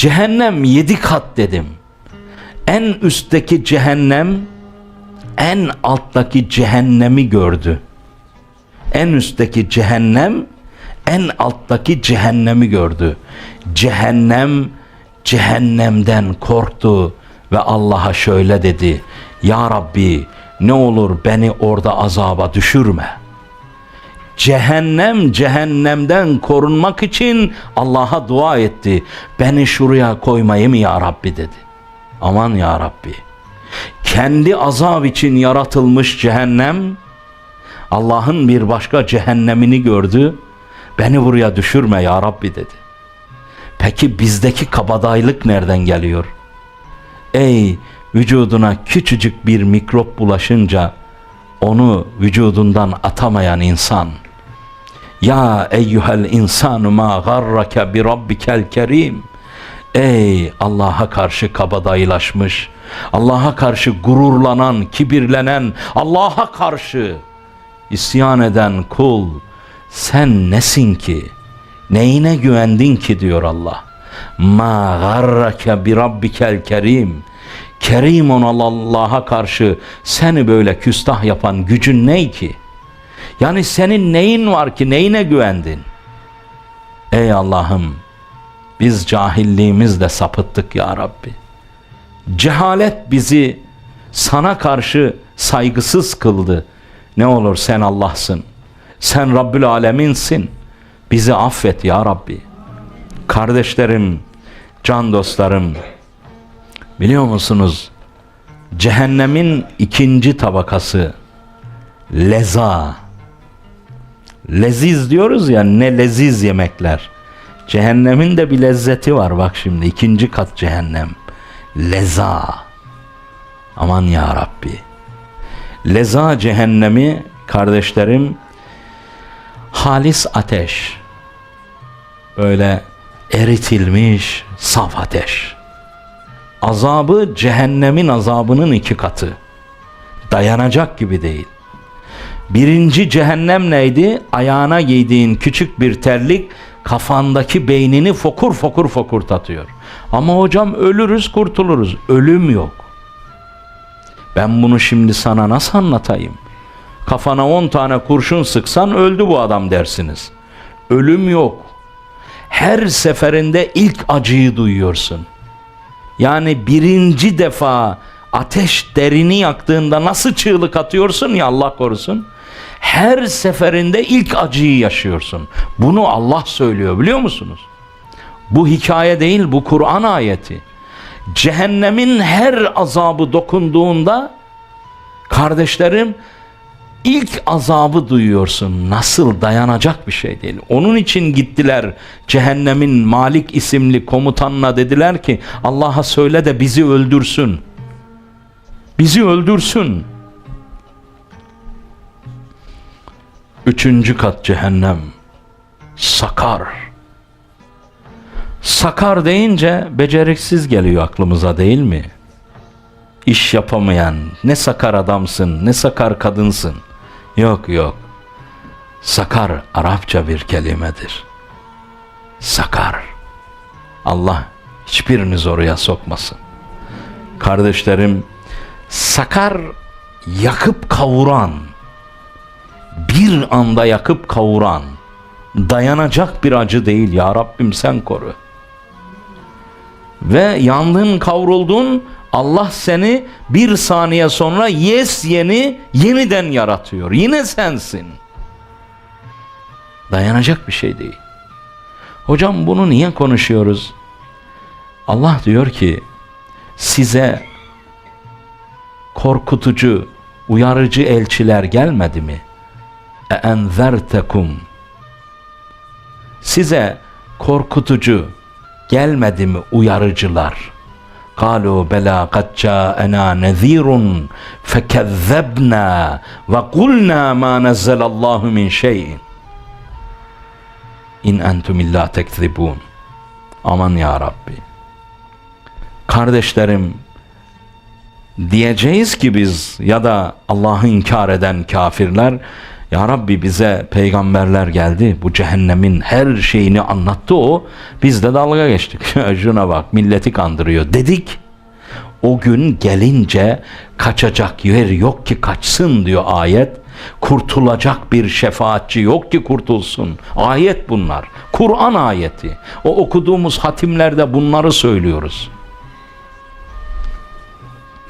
Cehennem yedi kat dedim. En üstteki cehennem en alttaki cehennemi gördü. En üstteki cehennem en alttaki cehennemi gördü. Cehennem cehennemden korktu ve Allah'a şöyle dedi. Ya Rabbi ne olur beni orada azaba düşürme. Cehennem cehennemden korunmak için Allah'a dua etti. Beni şuraya koymayı mı ya Rabbi dedi. Aman ya Rabbi. Kendi azab için yaratılmış cehennem Allah'ın bir başka cehennemini gördü. Beni buraya düşürme ya Rabbi dedi. Peki bizdeki kabadayılık nereden geliyor? Ey vücuduna küçücük bir mikrop bulaşınca onu vücudundan atamayan insan. Ya eyyuhel insanu ma garrake bi rabbikel kerim. Ey Allah'a karşı kabadayılaşmış, Allah'a karşı gururlanan, kibirlenen, Allah'a karşı isyan eden kul sen nesin ki? Neyine güvendin ki diyor Allah. Ma garrake bi rabbikel kerim. Kerim olan Allah'a karşı seni böyle küstah yapan gücün ney ki? Yani senin neyin var ki neyine güvendin? Ey Allah'ım biz cahilliğimizle sapıttık ya Rabbi. Cehalet bizi sana karşı saygısız kıldı. Ne olur sen Allah'sın. Sen Rabbül Aleminsin. Bizi affet ya Rabbi. Kardeşlerim, can dostlarım, biliyor musunuz? Cehennemin ikinci tabakası leza. Leziz diyoruz ya ne leziz yemekler. Cehennemin de bir lezzeti var bak şimdi ikinci kat cehennem. Leza. Aman ya Rabbi. Leza cehennemi kardeşlerim halis ateş. Böyle eritilmiş saf ateş. Azabı cehennemin azabının iki katı. Dayanacak gibi değil. Birinci cehennem neydi? Ayağına giydiğin küçük bir terlik kafandaki beynini fokur fokur fokur tatıyor. Ama hocam ölürüz kurtuluruz. Ölüm yok. Ben bunu şimdi sana nasıl anlatayım? Kafana 10 tane kurşun sıksan öldü bu adam dersiniz. Ölüm yok. Her seferinde ilk acıyı duyuyorsun. Yani birinci defa ateş derini yaktığında nasıl çığlık atıyorsun ya Allah korusun. Her seferinde ilk acıyı yaşıyorsun. Bunu Allah söylüyor biliyor musunuz? Bu hikaye değil bu Kur'an ayeti. Cehennemin her azabı dokunduğunda kardeşlerim ilk azabı duyuyorsun. Nasıl dayanacak bir şey değil. Onun için gittiler cehennemin Malik isimli komutanına dediler ki Allah'a söyle de bizi öldürsün. Bizi öldürsün. Üçüncü kat cehennem. Sakar. Sakar deyince beceriksiz geliyor aklımıza değil mi? İş yapamayan, ne sakar adamsın, ne sakar kadınsın. Yok yok. Sakar Arapça bir kelimedir. Sakar. Allah hiçbiriniz oraya sokmasın. Kardeşlerim, sakar yakıp kavuran, bir anda yakıp kavuran, dayanacak bir acı değil ya Rabbim sen koru. Ve yandın kavruldun Allah seni bir saniye sonra yes yeni yeniden yaratıyor. Yine sensin. Dayanacak bir şey değil. Hocam bunu niye konuşuyoruz? Allah diyor ki size korkutucu, uyarıcı elçiler gelmedi mi? E enzertekum Size korkutucu gelmedi mi uyarıcılar? قالوا بلى قد جاءنا نذير فكذبنا وقلنا ما نزل الله من شيء إن أنتم إلا تكذبون Aman ya Rabbi. Kardeşlerim diyeceğiz ki biz ya da Allah'ı inkar eden kafirler ya Rabbi bize peygamberler geldi. Bu cehennemin her şeyini anlattı o. Biz de dalga geçtik. Şuna bak milleti kandırıyor dedik. O gün gelince kaçacak yer yok ki kaçsın diyor ayet. Kurtulacak bir şefaatçi yok ki kurtulsun. Ayet bunlar. Kur'an ayeti. O okuduğumuz hatimlerde bunları söylüyoruz.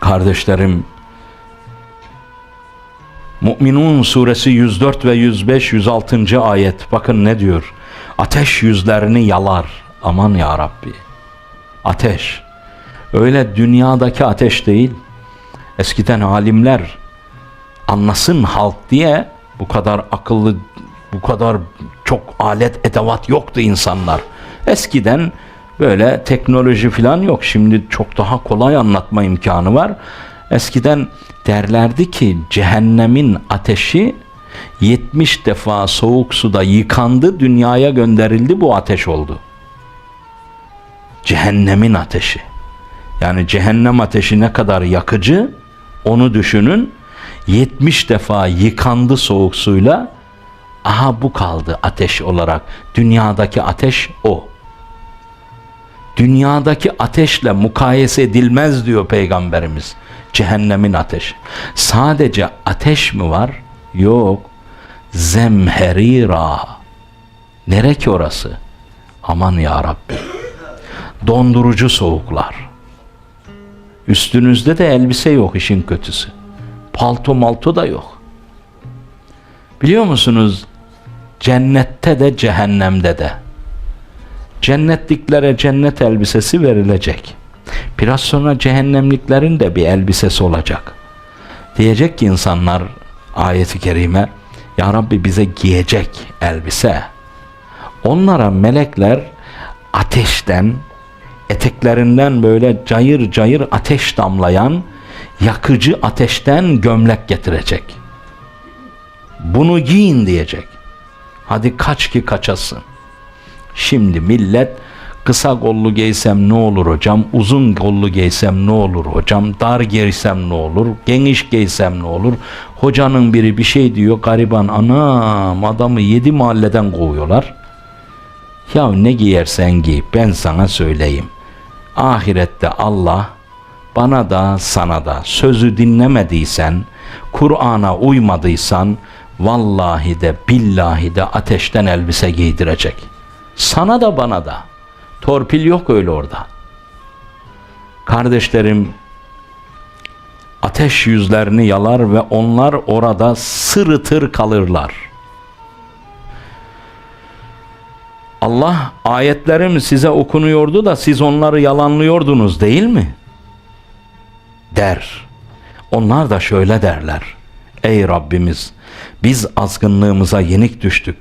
Kardeşlerim, Mü'minun suresi 104 ve 105 106. ayet. Bakın ne diyor? Ateş yüzlerini yalar. Aman ya Rabbi. Ateş. Öyle dünyadaki ateş değil. Eskiden alimler anlasın halk diye bu kadar akıllı, bu kadar çok alet edevat yoktu insanlar. Eskiden böyle teknoloji falan yok. Şimdi çok daha kolay anlatma imkanı var. Eskiden derlerdi ki cehennemin ateşi 70 defa soğuk suda yıkandı, dünyaya gönderildi bu ateş oldu. Cehennemin ateşi. Yani cehennem ateşi ne kadar yakıcı onu düşünün. 70 defa yıkandı soğuk suyla. Aha bu kaldı ateş olarak. Dünyadaki ateş o. Dünyadaki ateşle mukayese edilmez diyor peygamberimiz. Cehennemin ateşi. Sadece ateş mi var? Yok. Zemherira. Nere ki orası? Aman ya Rabbi. Dondurucu soğuklar. Üstünüzde de elbise yok işin kötüsü. Palto malto da yok. Biliyor musunuz? Cennette de cehennemde de. Cennetliklere cennet elbisesi verilecek. Biraz sonra cehennemliklerin de bir elbisesi olacak. Diyecek ki insanlar ayeti kerime Ya Rabbi bize giyecek elbise. Onlara melekler ateşten eteklerinden böyle cayır cayır ateş damlayan yakıcı ateşten gömlek getirecek. Bunu giyin diyecek. Hadi kaç ki kaçasın. Şimdi millet kısa kollu giysem ne olur hocam, uzun kollu giysem ne olur hocam, dar giysem ne olur, geniş giysem ne olur. Hocanın biri bir şey diyor, gariban anam adamı yedi mahalleden kovuyorlar. Ya ne giyersen giy ben sana söyleyeyim. Ahirette Allah bana da sana da sözü dinlemediysen, Kur'an'a uymadıysan vallahi de billahi de ateşten elbise giydirecek. Sana da bana da. Torpil yok öyle orada. Kardeşlerim ateş yüzlerini yalar ve onlar orada sırıtır kalırlar. Allah ayetlerim size okunuyordu da siz onları yalanlıyordunuz değil mi? Der. Onlar da şöyle derler. Ey Rabbimiz biz azgınlığımıza yenik düştük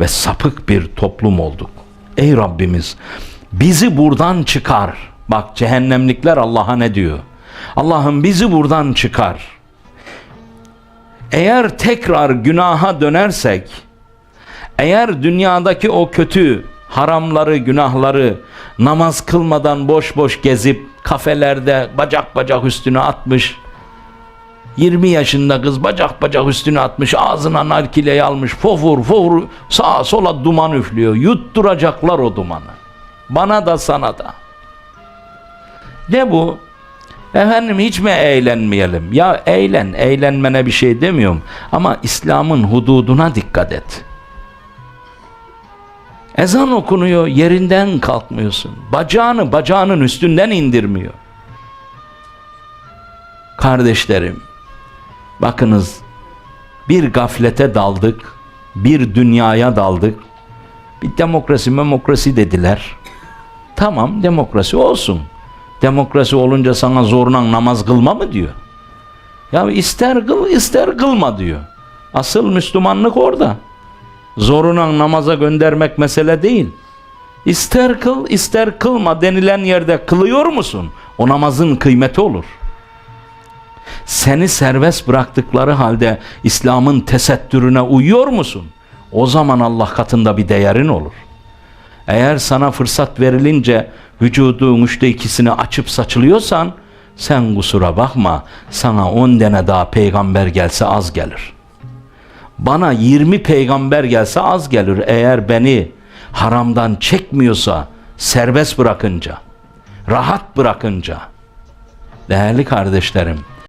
ve sapık bir toplum olduk. Ey Rabbimiz bizi buradan çıkar. Bak cehennemlikler Allah'a ne diyor? Allah'ım bizi buradan çıkar. Eğer tekrar günaha dönersek eğer dünyadaki o kötü haramları, günahları namaz kılmadan boş boş gezip kafelerde bacak bacak üstüne atmış 20 yaşında kız bacak bacak üstüne atmış ağzına narkileyi almış fofur fofur sağa sola duman üflüyor yutturacaklar o dumanı bana da sana da ne bu Efendim hiç mi eğlenmeyelim? Ya eğlen, eğlenmene bir şey demiyorum. Ama İslam'ın hududuna dikkat et. Ezan okunuyor, yerinden kalkmıyorsun. Bacağını bacağının üstünden indirmiyor. Kardeşlerim, bakınız bir gaflete daldık, bir dünyaya daldık. Bir demokrasi memokrasi dediler. Tamam demokrasi olsun. Demokrasi olunca sana zorla namaz kılma mı diyor. Ya ister kıl ister kılma diyor. Asıl Müslümanlık orada zoruna namaza göndermek mesele değil. İster kıl ister kılma denilen yerde kılıyor musun? O namazın kıymeti olur. Seni serbest bıraktıkları halde İslam'ın tesettürüne uyuyor musun? O zaman Allah katında bir değerin olur. Eğer sana fırsat verilince vücudun üçte ikisini açıp saçılıyorsan sen kusura bakma sana on tane daha peygamber gelse az gelir. Bana yirmi peygamber gelse az gelir eğer beni haramdan çekmiyorsa serbest bırakınca, rahat bırakınca. Değerli kardeşlerim,